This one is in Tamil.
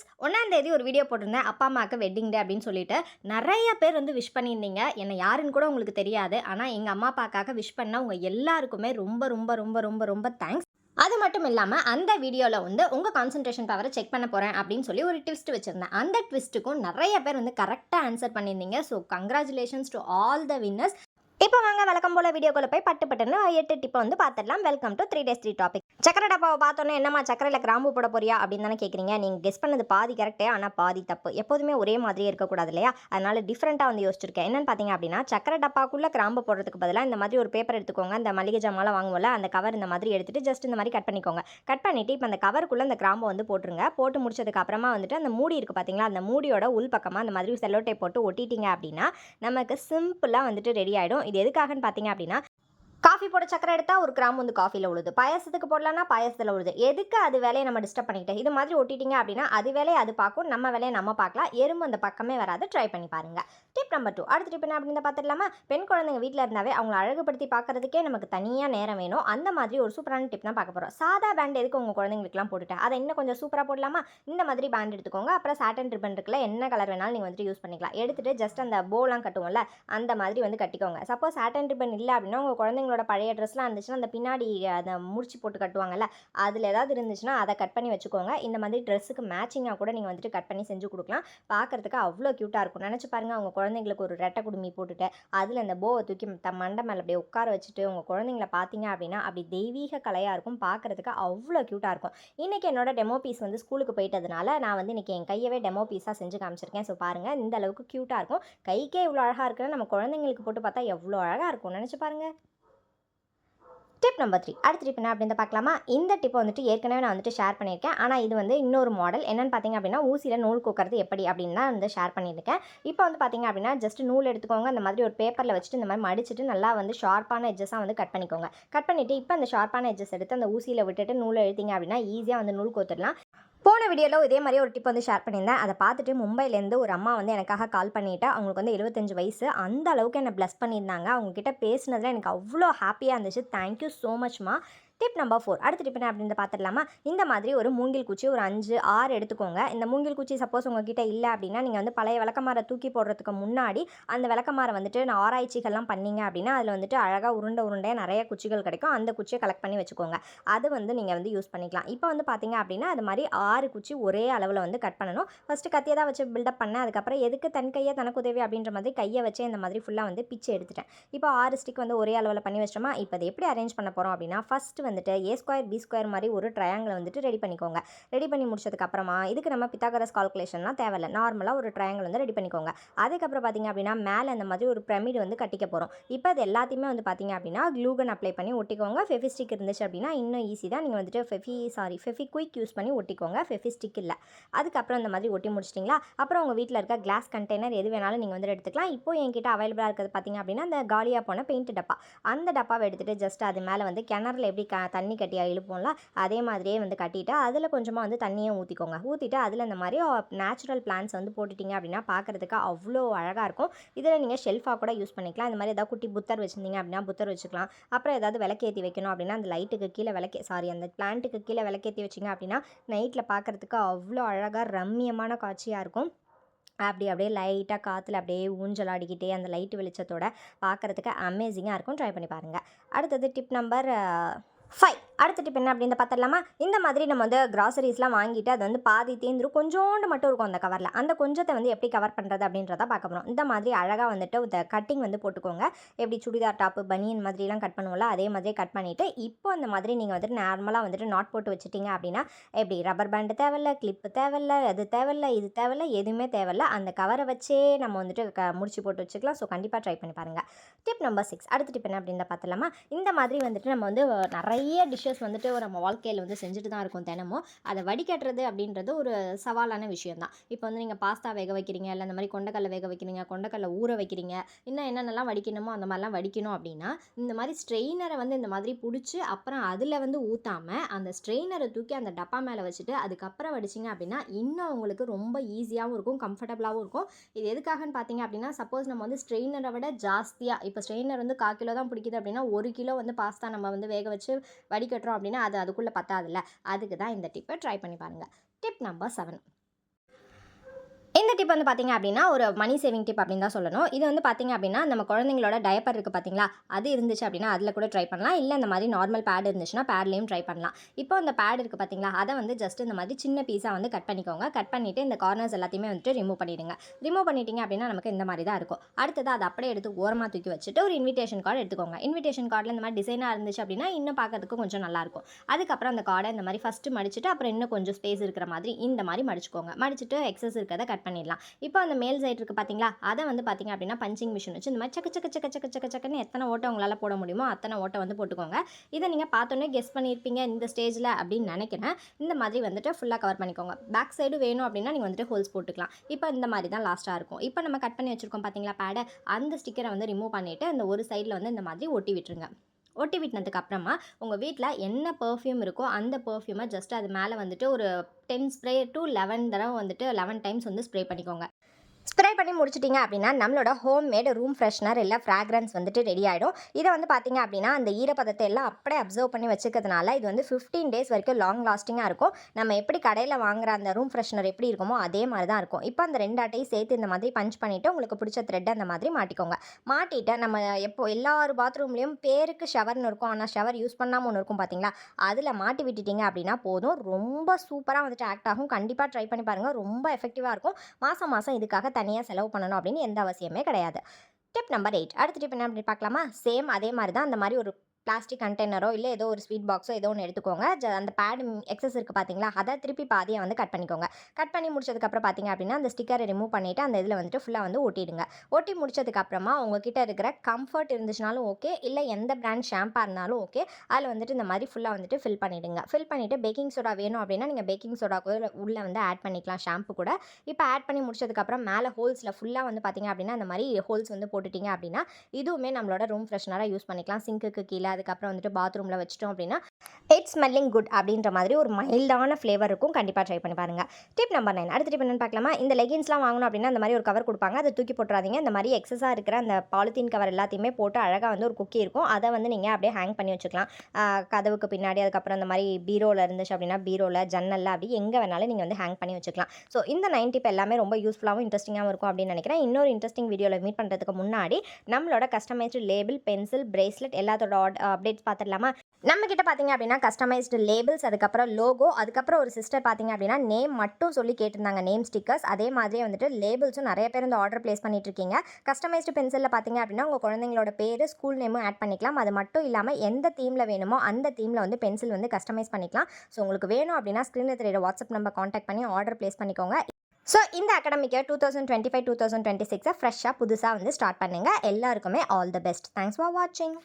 ஃப்ரெண்ட்ஸ் ஒன்றாந்தேதி ஒரு வீடியோ போட்டிருந்தேன். அப்பா அம்மாவுக்கு வெட்டிங் டே அப்படின்னு சொல்லிட்டு. நிறைய பேர் வந்து விஷ் பண்ணியிருந்தீங்க. என்னை யாருன்னு கூட உங்களுக்கு தெரியாது. ஆனால் எங்கள் அம்மா அப்பாக்காக விஷ் பண்ண உங்கள் எல்லாருக்குமே ரொம்ப ரொம்ப ரொம்ப ரொம்ப ரொம்ப தேங்க்ஸ் அது மட்டும் இல்லாமல் அந்த வீடியோவில் வந்து உங்கள் கான்சன்ட்ரேஷன் பவரை செக் பண்ண போகிறேன் அப்படின்னு சொல்லி ஒரு ட்விஸ்ட் வச்சுருந்தேன். அந்த ட்விஸ்ட்டுக்கும் நிறைய பேர் வந்து கரெக்டாக ஆன்சர் பண்ணியிருந்தீங்க. So congratulations to all the winners இப்போ வாங்க வழக்கம் போல வீடியோக்குள்ள போய் பட்டு பட்டுன்னு எட்டு டிப்பை வந்து பார்த்துடலாம் welcome to three days three topic சக்கரை டப்பாவை பார்த்தோன்னே என்னம்மா சக்கரையில் கிராம்பு போட போறியா அப்படின்னு தானே கேட்குறீங்க நீங்கள் கெஸ் பண்ணது பாதி கரெக்டே ஆனால் பாதி தப்பு. எப்போதுமே ஒரே மாதிரியே இருக்கக்கூடாது இல்லையா? அதனால டிஃப்ரெண்ட்டாக வந்து யோசிச்சிருக்கேன். என்னன்னு பார்த்தீங்க அப்படின்னா சக்கரை டப்பாக்குள்ளே கிராம்பு போடுறதுக்கு பதிலாக இந்த மாதிரி ஒரு பேப்பர் எடுத்துக்கோங்க. அந்த மளிகை ஜாமாலாம் வாங்குவோம்ல அந்த கவர் இந்த மாதிரி எடுத்துகிட்டு ஜஸ்ட் இந்த மாதிரி கட் பண்ணிக்கோங்க. கட் பண்ணிவிட்டு இப்போ அந்த கவருக்குள்ளே அந்த கிராம்பை வந்து போட்டுருங்க. போட்டு முடிச்சதுக்கு அப்புறமா வந்துட்டு அந்த மூடி இருக்குது பார்த்தீங்களா அந்த மூடியோட உள் பக்கமாக அந்த மாதிரி செல்லோட்டை போட்டு ஒட்டிட்டீங்க அப்படின்னா நமக்கு சிம்பிளாக வந்துட்டு ரெடி ஆகிடும் இது எதுக்காகன்னு பார்த்தீங்க அப்படின்னா காஃபி போட சக்கரை எடுத்தால் ஒரு கிராம் வந்து காஃபியில் உழுது. பாயசத்துக்கு போடலான்னா பாயசத்தில் உழுது. எதுக்கு அது வேலையை நம்ம டிஸ்டர்ப் பண்ணிக்கிட்டு இது மாதிரி ஒட்டிட்டீங்க அப்படின்னா அது வேலையை அது பார்க்கும் நம்ம வேலையை நம்ம பார்க்கலாம். எறும்பு அந்த பக்கமே வராது. ட்ரை பண்ணி பாருங்க. டிப் நம்பர் டூ அடுத்த டிப் என்ன அப்படின்னு பார்த்துடலாமா? பெண் குழந்தைங்க வீட்டில் இருந்தாவே அவங்கள அழகுபடுத்தி பார்க்கறதுக்கே நமக்கு தனியாக நேரம் வேணும். அந்த மாதிரி ஒரு சூப்பரான டிப் தான் பார்க்க போகிறோம் சாதா பேண்ட் எதுக்கு உங்கள் குழந்தைங்களுக்குலாம் போட்டுட்டேன்? அதை இன்னும் கொஞ்சம் சூப்பராக போடலாமா? இந்த மாதிரி பேண்ட் எடுத்துக்கோங்க. அப்புறம் சாட்டன் ரிப்பன் இருக்குல்ல என்ன கலர் வேணாலும் நீங்கள் வந்துட்டு யூஸ் பண்ணிக்கலாம். எடுத்துட்டு ஜஸ்ட் அந்த போலாம் கட்டுவோம்ல அந்த மாதிரி வந்து கட்டிக்கோங்க. சப்போஸ் சாட்டன் ரிப்பன் இல்லை அப்படின்னா உங்கள் குழந்தைங்களோட பழைய ட்ரெஸ்லாம் இருந்துச்சுன்னா அந்த பின்னாடி அதை முடிச்சு போட்டு கட்டுவாங்கல்ல அதில் ஏதாவது இருந்துச்சுன்னா அதை கட் பண்ணி வச்சுக்கோங்க. இந்த மாதிரி ட்ரெஸ்ஸுக்கு மேட்சிங்காக கூட நீங்கள் வந்துட்டு கட் பண்ணி செஞ்சு கொடுக்கலாம். பார்க்குறதுக்கு அவ்வளோ க்யூட்டாக இருக்கும். நினச்சி பாருங்கள் அவங்க குழந்தைங்களுக்கு ஒரு ரெட்டை குடுமி போட்டுட்டு அதில் அந்த போவை தூக்கி த மண்டை மேலே அப்படியே உட்கார வச்சுட்டு உங்கள் குழந்தைங்கள பார்த்தீங்க அப்படின்னா அப்படி தெய்வீக கலையாக இருக்கும். பார்க்கறதுக்கு அவ்வளோ க்யூட்டாக இருக்கும். இன்றைக்கி என்னோட டெமோ பீஸ் வந்து ஸ்கூலுக்கு போயிட்டதுனால நான் வந்து இன்றைக்கி என் கையவே டெமோ பீஸாக செஞ்சு காமிச்சிருக்கேன். ஸோ பாருங்கள் இந்த அளவுக்கு க்யூட்டாக இருக்கும். கைக்கே இவ்வளோ அழகாக இருக்குன்னு நம்ம குழந்தைங்களுக்கு போட்டு பார்த்தா எவ்வளோ அழகாக இருக்கும் நினச்சி பாருங்கள் டிப் நம்பர் த்ரீ அடுத்த டிப் என்ன அப்படின்னு பார்க்கலாமா? இந்த டிப் வந்துட்டு ஏற்கனவே நான் வந்துட்டு ஷேர் பண்ணியிருக்கேன். ஆனால் இது வந்து இன்னொரு மாடல் என்னென்னு பார்த்தீங்க அப்படின்னா ஊசியில் நூல் கோக்கிறது எப்படி அப்படின்னு தான் வந்து ஷேர் பண்ணியிருக்கேன். இப்போ வந்து பார்த்தீங்க அப்படின்னா ஜஸ்ட் நூல் எடுத்துக்கோங்க. அந்த மாதிரி ஒரு பேப்பரில் வச்சுட்டு இந்த மாதிரி மடிச்சிட்டு நல்லா வந்து ஷார்ப்பான எட்ஜஸாக வந்து கட் பண்ணிக்கோங்க. கட் பண்ணிவிட்டு இப்போ அந்த ஷார்ப்பான எட்ஜஸ் எடுத்து அந்த ஊசியில் விட்டுட்டு நூலை எழுத்திங்க அப்படின்னா ஈஸியாக வந்து நூல் கோத்துடலாம். போன வீடியோவில் இதே மாதிரி ஒரு டிப் வந்து ஷேர் பண்ணியிருந்தேன். அதை பார்த்துட்டு மும்பைலேருந்து ஒரு அம்மா வந்து எனக்காக கால் பண்ணிவிட்டு அவங்களுக்கு வந்து எழுபத்தஞ்சு வயசு. அந்த அளவுக்கு என்னை ப்ளஸ் பண்ணியிருந்தாங்க. அவங்கக்கிட்ட பேசினதில் எனக்கு அவ்வளோ ஹாப்பியாக இருந்துச்சு. தேங்க்யூ ஸோ மச்மா டிப் நம்பர் ஃபோர் அடுத்த டிப் என்ன அப்படின்னு பார்த்துடலாமா? இந்த மாதிரி ஒரு மூங்கில் குச்சி ஒரு அஞ்சு ஆறு எடுத்துக்கோங்க. இந்த மூங்கில் குச்சி சப்போஸ் உங்ககிட்ட இல்லை அப்படின்னா நீங்கள் வந்து பழைய விளக்கமாரை தூக்கி போடுறதுக்கு முன்னாடி அந்த விளக்கமாரை வந்துட்டு நான் ஆராய்ச்சிகள்லாம் பண்ணீங்க அப்படின்னா அதில் வந்துட்டு அழகாக உருண்டை உருண்டையாக நிறைய குச்சிகள் கிடைக்கும். அந்த குச்சியை கலெக்ட் பண்ணி வச்சுக்கோங்க. அது வந்து நீங்கள் வந்து யூஸ் பண்ணிக்கலாம். இப்போ வந்து பார்த்தீங்க அப்படின்னா அது மாதிரி ஆறு குச்சி ஒரே அளவில் வந்து கட் பண்ணணும். ஃபஸ்ட்டு கத்தியை தான் வச்சு பில்டப் பண்ணேன். அதுக்கப்புறம் எதுக்கு தன் கையை தனக்கு உதவி அப்படின்ற மாதிரி கையை வச்சு இந்த மாதிரி ஃபுல்லாக வந்து பிச்சு எடுத்துட்டேன். இப்போ ஆறு ஸ்டிக் வந்து ஒரே அளவில் பண்ணி வச்சிட்டோமா? இப்போ அதை எப்படி அரேஞ்ச் பண்ண போகிறோம் அப்படின்னா ஃபஸ்ட்டு வந்துட்டு ஏ ஸ்கொயர் பி ஸ்கொயர் மாதிரி ஒரு ட்ரையாங்கிள் வந்துட்டு ரெடி பண்ணிக்கோங்க. ரெடி பண்ணி முடிச்சதுக்கப்புறமா இதுக்கு நம்ம பித்தாகரஸ் கால்குலேஷன்லாம் தேவையில்லை. நார்மலாக ஒரு ட்ரையாங்கிள் வந்து ரெடி பண்ணிக்கோங்க. அதுக்கப்புறம் பார்த்திங்க அப்படின்னா மேலே அந்த மாதிரி ஒரு பிரமிடு வந்து கட்டிக்க போகிறோம் இப்போ அது எல்லாத்தையுமே வந்து பார்த்தீங்க அப்படின்னா க்ளூகன் அப்ளை பண்ணி ஒட்டிக்கோங்க. ஃபெஃபிஸ்டிக் இருந்துச்சு அப்படின்னா இன்னும் ஈஸி தான். நீங்கள் வந்துட்டு ஃபெஃபி சாரி ஃபெஃபி குயிக் யூஸ் பண்ணி ஒட்டிக்கோங்க. ஃபெஃபிஸ்டிக் இல்லை. அதுக்கப்புறம் இந்த மாதிரி ஒட்டி முடிச்சிட்டிங்களா? அப்புறம் உங்கள் வீட்டில் இருக்க கிளாஸ் கண்டெய்னர் எது வேணாலும் நீங்கள் வந்து எடுத்துக்கலாம். இப்போ என்கிட்ட அவைலபிளாக இருக்கிறது பார்த்தீங்க அப்படின்னா அந்த காலியாக போன பெயிண்ட் டப்பா. அந்த டப்பாவை எடுத்துகிட்டு ஜஸ்ட் அது மேலே வந்து கிணறுல எப்படி க தண்ணி கட்டியாக இழுப்போம்ல அதே மாதிரியே வந்து கட்டிட்டு அதில் கொஞ்சமாக வந்து தண்ணியை ஊற்றிக்கோங்க ஊற்றிட்டு அதில் இந்த மாதிரி நேச்சுரல் பிளான்ஸ் வந்து போட்டுட்டிங்க அப்படின்னா பார்க்குறதுக்கு அவ்வளோ அழகாக இருக்கும். இதில் நீங்கள் ஷெல்ஃபாக கூட யூஸ் பண்ணிக்கலாம். இந்த மாதிரி ஏதாவது குட்டி புத்தர் வச்சுருந்தீங்க அப்படின்னா புத்தர் வச்சுக்கலாம். அப்புறம் ஏதாவது விளக்கேற்றி வைக்கணும் அப்படின்னா அந்த லைட்டுக்கு கீழே விளக்கே சாரி அந்த பிளான்ட்டுக்கு கீழே விளக்கேற்றி வச்சிங்க அப்படின்னா நைட்டில் பார்க்குறதுக்கு அவ்வளோ அழகாக ரம்மியமான காட்சியாக இருக்கும். அப்படி அப்படியே லைட்டாக காற்றுல அப்படியே ஊஞ்சலாடிக்கிட்டே அந்த லைட் வெளிச்சத்தோட பார்க்குறதுக்கு அமேசிங்காக இருக்கும். ட்ரை பண்ணி பாருங்கள் அடுத்தது டிப் நம்பர் ஃபைவ் அடுத்த டிப் என்ன அப்படின்னு பார்த்துடலாமா? இந்த மாதிரி நம்ம வந்து கிராசரிஸ்லாம் வாங்கிட்டு அது வந்து பாதி தேர்ந்துரும் கொஞ்சோண்டு மட்டும் இருக்கும் அந்த கவரில் அந்த கொஞ்சத்தை வந்து எப்படி கவர் பண்ணுறது அப்படின்றத பார்க்க போகிறோம் இந்த மாதிரி அழகாக வந்துட்டு இந்த கட்டிங் வந்து போட்டுக்கோங்க. எப்படி சுடிதார் டாப்பு பனியன் மாதிரிலாம் கட் பண்ணுவோம்ல அதே மாதிரி கட் பண்ணிவிட்டு இப்போ அந்த மாதிரி நீங்கள் வந்துட்டு நார்மலாக வந்துட்டு நாட் போட்டு வச்சுட்டீங்க அப்படின்னா எப்படி ரப்பர் பேண்டு தேவையில்ல கிளிப்பு தேவையில்ல அது தேவையில்ல இது தேவையில்ல எதுவுமே தேவையில்ல. அந்த கவரை வச்சே நம்ம வந்துட்டு க முடிச்சு போட்டு வச்சுக்கலாம். ஸோ கண்டிப்பாக ட்ரை பண்ணி பாருங்கள் டிப் நம்பர் சிக்ஸ் அடுத்த டிப் என்ன அப்படின்னு பார்த்தலாமா இந்த மாதிரி வந்துட்டு நம்ம வந்து நிறைய டிஷ்ஷஸ் வந்துட்டு நம்ம வாழ்க்கையில் வந்து செஞ்சுட்டு தான் இருக்கும் தினமும். அதை வடிகட்டுறது அப்படின்றது ஒரு சவாலான விஷயம் தான் இப்போ வந்து நீங்கள் பாஸ்தா வேக வைக்கிறீங்க இல்லை இந்த மாதிரி கொண்டக்கடலை வேக வைக்கிறீங்க கொண்டக்கடலை ஊற வைக்கிறீங்க இன்னும் என்னென்னலாம் வடிக்கணுமோ அந்த மாதிரிலாம் வடிக்கணும் அப்படின்னா இந்த மாதிரி ஸ்ட்ரெயினரை வந்து இந்த மாதிரி பிடிச்சி அப்புறம் அதில் வந்து ஊற்றாமல் அந்த ஸ்ட்ரெயினரை தூக்கி அந்த டப்பா மேலே வச்சுட்டு அதுக்கப்புறம் வடிச்சிங்க அப்படின்னா இன்னும் உங்களுக்கு ரொம்ப ஈஸியாகவும் இருக்கும் கம்ஃபர்டபுளாகவும் இருக்கும். இது எதுக்காகன்னு பார்த்தீங்க அப்படின்னா சப்போஸ் நம்ம வந்து ஸ்ட்ரெயினரை விட ஜாஸ்தியாக இப்போ ஸ்ட்ரெயினர் வந்து கால் கிலோ தான் பிடிக்குது அப்படின்னா ஒரு கிலோ வந்து பாஸ்தா நம்ம வந்து வேக வச்சு விட்டுட்டோம் அப்படின்னா அது அதுக்குள்ளே பத்தாதில்ல. அதுக்கு தான் இந்த டிப்பை ட்ரை பண்ணி பாருங்கள் டிப் நம்பர் செவன் டிப் வந்து பார்த்தீங்க அப்படின்னா ஒரு மணி சேவிங் டிப் அப்படின்னு தான் சொல்லணும். இது வந்து பார்த்தீங்க அப்படின்னா நம்ம குழந்தைங்களோட டயப்பர் இருக்குது பார்த்தீங்களா அது இருந்துச்சு அப்படின்னா அதில் கூட ட்ரை பண்ணலாம். இல்லை இந்த மாதிரி நார்மல் பேட் இருந்துச்சுன்னா பேட்லேயும் ட்ரை பண்ணலாம். இப்போ அந்த பேட் இருக்குது பார்த்தீங்களா அதை வந்து ஜஸ்ட் இந்த மாதிரி சின்ன பீஸாக வந்து கட் பண்ணிக்கோங்க. கட் பண்ணிவிட்டு இந்த கார்னர்ஸ் எல்லாத்தையுமே வந்துட்டு ரிமூவ் பண்ணிடுங்க. ரிமூவ் பண்ணிட்டீங்க அப்படின்னா நமக்கு இந்த மாதிரி தான் இருக்கும். அடுத்தது அதை அப்படியே எடுத்து ஓரமாக தூக்கி வச்சுட்டு ஒரு இன்விடேஷன் கார்டு எடுத்துக்கோங்க. இன்விடேஷன் கார்டில் இந்த மாதிரி டிசைனாக இருந்துச்சு அப்படின்னா இன்னும் பார்க்கறதுக்கு கொஞ்சம் நல்லாயிருக்கும் அதுக்கப்புறம் அந்த கார்டை இந்த மாதிரி ஃபஸ்ட்டு மடிச்சுட்டு அப்புறம் இன்னும் கொஞ்சம் ஸ்பேஸ் இருக்கிற மாதிரி இந்த மாதிரி மடிச்சுக்கோங்க. மடிச்சுட்டு எக்ஸஸ் இருக்கிறத கட் பண்ணிடலாம். இப்போ அந்த மேல் சைடு இருக்குது பார்த்தீங்களா அதை வந்து பார்த்தீங்க அப்படின்னா பஞ்சிங் மிஷின் வச்சு இந்த மாதிரி சக்க சக்க சக்க சக்க சக்க சக்கன்னு எத்தனை ஓட்டை உங்களால் போட முடியுமோ அத்தனை ஓட்டை வந்து போட்டுக்கோங்க. இதை நீங்கள் பார்த்தோன்னே கெஸ் பண்ணியிருப்பீங்க இந்த ஸ்டேஜில் அப்படின்னு நினைக்கிறேன். இந்த மாதிரி வந்துட்டு ஃபுல்லாக கவர் பண்ணிக்கோங்க. பேக் சைடு வேணும் அப்படின்னா நீங்கள் வந்துட்டு ஹோல்ஸ் போட்டுக்கலாம். இப்போ இந்த மாதிரி தான் லாஸ்ட்டாக இருக்கும். இப்போ நம்ம கட் பண்ணி வச்சுருக்கோம் பார்த்தீங்களா பேடை அந்த ஸ்டிக்கரை வந்து ரிமூவ் பண்ணிவிட்டு அந்த ஒரு சைடில் வந்து இந்த மாதிரி ஒட்டி விட்டுருங்க. ஒட்டி விட்டினதுக்கு அப்புறமா உங்கள் வீட்டில் என்ன பர்ஃப்யூம் இருக்கோ அந்த பர்ஃப்யூமை ஜஸ்ட் அது மேலே வந்துட்டு ஒரு டென் ஸ்ப்ரே டு லெவன் தடவை வந்துட்டு லெவன் டைம்ஸ் வந்து ஸ்ப்ரே பண்ணிக்கோங்க. ஸ்ப்ரே பண்ணி முடிச்சிட்டிங்க அப்படின்னா நம்மளோட ஹோம் மேட் ரூம் ஃப்ரெஷ்னர் இல்லை ஃப்ராக்ரன்ஸ் வந்துட்டு ரெடி ஆகிடும் இதை வந்து பார்த்திங்க அப்படின்னா அந்த ஈரப்பதத்தை எல்லாம் அப்படியே அப்சர்வ் பண்ணி வச்சுக்கிறதுனால இது வந்து ஃபிஃப்டீன் டேஸ் வரைக்கும் லாங் லாஸ்டிங்காக இருக்கும். நம்ம எப்படி கடையில் வாங்குற அந்த ரூம் ஃப்ரெஷ்னர் எப்படி இருக்குமோ அதே மாதிரி தான் இருக்கும். இப்போ அந்த ரெண்டு அட்டையும் சேர்த்து இந்த மாதிரி பஞ்ச் பண்ணிவிட்டு உங்களுக்கு பிடிச்ச த்ரெட் அந்த மாதிரி மாட்டிக்கோங்க. மாட்டிட்டு நம்ம எப்போ எல்லார் பாத்ரூம்லேயும் பேருக்கு ஷவர்னு இருக்கும். ஆனால் ஷவர் யூஸ் பண்ணாமல் ஒன்று இருக்கும் பார்த்தீங்களா அதில் மாட்டி விட்டுட்டிங்க அப்படின்னா போதும். ரொம்ப சூப்பராக வந்துட்டு ஆக்ட் ஆகும். கண்டிப்பாக ட்ரை பண்ணி பாருங்கள் ரொம்ப எஃபெக்டிவாக இருக்கும். மாதம் மாதம் இதுக்காக தனியாக செலவு பண்ணணும் அப்படின்னு எந்த அவசியமே கிடையாது. டிப் நம்பர் எயிட் அடுத்த டிப் என்ன அப்படி பார்க்கலாமா? சேம் அதே மாதிரி தான். அந்த மாதிரி ஒரு பிளாஸ்டிக் கண்டெய்னரோ இல்லை ஏதோ ஒரு ஸ்வீட் பாக்ஸோ ஏதோ ஒன்று எடுத்துக்கோங்க. ஜ- அந்த பேடு எக்ஸஸ் இருக்குது பார்த்தீங்களா அதை திருப்பி பாதியை வந்து கட் பண்ணிக்கோங்க. கட் பண்ணி முடிச்சதுக்கப்புறம் பார்த்தீங்க அப்படின்னா அந்த ஸ்டிக்கரை ரிமூவ் பண்ணிவிட்டு அந்த இதில் வந்துட்டு ஃபுல்லாக வந்து ஒட்டிடுங்க ஒட்டி முடிச்சதுக்கப்புறமா உங்ககிட்ட இருக்கிற கம்ஃபர்ட் இருந்துச்சுனாலும் ஓகே இல்லை எந்த பிராண்ட் ஷாம்பாக இருந்தாலும் ஓகே அதில் வந்துட்டு இந்த மாதிரி ஃபுல்லாக வந்துட்டு ஃபில் பண்ணிவிடுங்க ஃபில் பண்ணிவிட்டு பேக்கிங் சோடா வேணும் அப்படின்னா நீங்கள் பேக்கிங் சோடா கூட உள்ளே வந்து ஆட் பண்ணிக்கலாம் ஷாம்பு கூட. இப்போ ஆட் பண்ணி முடிச்சதுக்கப்புறம் மேலே ஹோல்ஸில் ஃபுல்லாக வந்து பார்த்தீங்க அப்படின்னா அந்த மாதிரி ஹோல்ஸ் வந்து போட்டுட்டிங்க அப்படின்னா இதுவுமே நம்மளோட ரூம் ஃப்ரெஷ்னராக யூஸ் பண்ணிக்கலாம். சிங்க்குக்கு கீழே அதுக்கப்புறம் வந்துட்டு பாத்ரூமில் வச்சிட்டோம் அப்படின்னா இட்ஸ் ஸ்மெல்லிங் குட் அப்படின்ற மாதிரி ஒரு மைல்டான ஃப்ளேவர் இருக்கும். கண்டிப்பாக ட்ரை பண்ணி பாருங்கள் டிப் நம்பர் நைன் அடுத்த டிப் என்னென்னு பார்க்கலாமா? இந்த லெகின்ஸ்லாம் வாங்கணும் அப்படின்னா அந்த மாதிரி ஒரு கவர் கொடுப்பாங்க. அதை தூக்கி போட்டுறாதீங்க. இந்த மாதிரி எக்ஸஸாக இருக்கிற அந்த பாலித்தீன் கவர் எல்லாத்தையுமே போட்டு அழகாக வந்து ஒரு குக்கி இருக்கும். அதை வந்து நீங்கள் அப்படியே ஹேங் பண்ணி வச்சுக்கலாம். கதவுக்கு பின்னாடி அதுக்கப்புறம் இந்த மாதிரி பீரோவில் இருந்துச்சு அப்படின்னா பீரோவில் ஜன்னலில் அப்படி எங்கே வேணாலும் நீங்கள் வந்து ஹேங் பண்ணி வச்சுக்கலாம். ஸோ இந்த நைன் டிப் எல்லாமே ரொம்ப யூஸ்ஃபுல்லாகவும் இன்ட்ரெஸ்டிங்காகவும் இருக்கும் அப்படின்னு நினைக்கிறேன். இன்னொரு இன்ட்ரெஸ்டிங் வீடியோவில் மீட் பண்ணுறதுக்கு முன்னாடி நம்மளோட கஸ்டமைஸ்டு லேபிள் பென்சில் பிரேஸ்லெட் எல்லாத்தோட அப்டேட்ஸ் பார்த்துடலாமா? நம்ம கிட்ட பார்த்தீங்க அப்படின்னா கஸ்டமைஸ்டு லேபிள்ஸ் அதுக்கப்புறம் லோகோ அதுக்கப்புறம் ஒரு சிஸ்டர் பார்த்தீங்க அப்படின்னா நேம் மட்டும் சொல்லி கேட்டிருந்தாங்க நேம் ஸ்டிக்கர்ஸ் அதே மாதிரியே வந்துட்டு லேபிள்ஸும் நிறைய பேர் இந்த ஆர்டர் ப்ளேஸ் பண்ணிட்டு இருக்கீங்க. கஸ்டமைஸ்டு பென்சிலில் பார்த்தீங்க அப்படின்னா உங்கள் குழந்தைங்களோட பேர் ஸ்கூல் நேமும் ஆட் பண்ணிக்கலாம். அது மட்டும் இல்லாமல் எந்த தீமில் வேணுமோ அந்த தீமில் வந்து பென்சில் வந்து கஸ்டமைஸ் பண்ணிக்கலாம். ஸோ உங்களுக்கு வேணும் அப்படின்னா ஸ்க்ரீனில் தெரியுற வாட்ஸ்அப் நம்பர் காண்டாக்ட் பண்ணி ஆர்டர் ப்ளேஸ் பண்ணிக்கோங்க. ஸோ இந்த அகடமிக்கை two thousand twenty five two thousand twenty சிக்ஸை ஃப்ரெஷ்ஷாக புதுசாக வந்து ஸ்டார்ட் பண்ணுங்கள் எல்லாருக்குமே all the best thanks for வாட்சிங்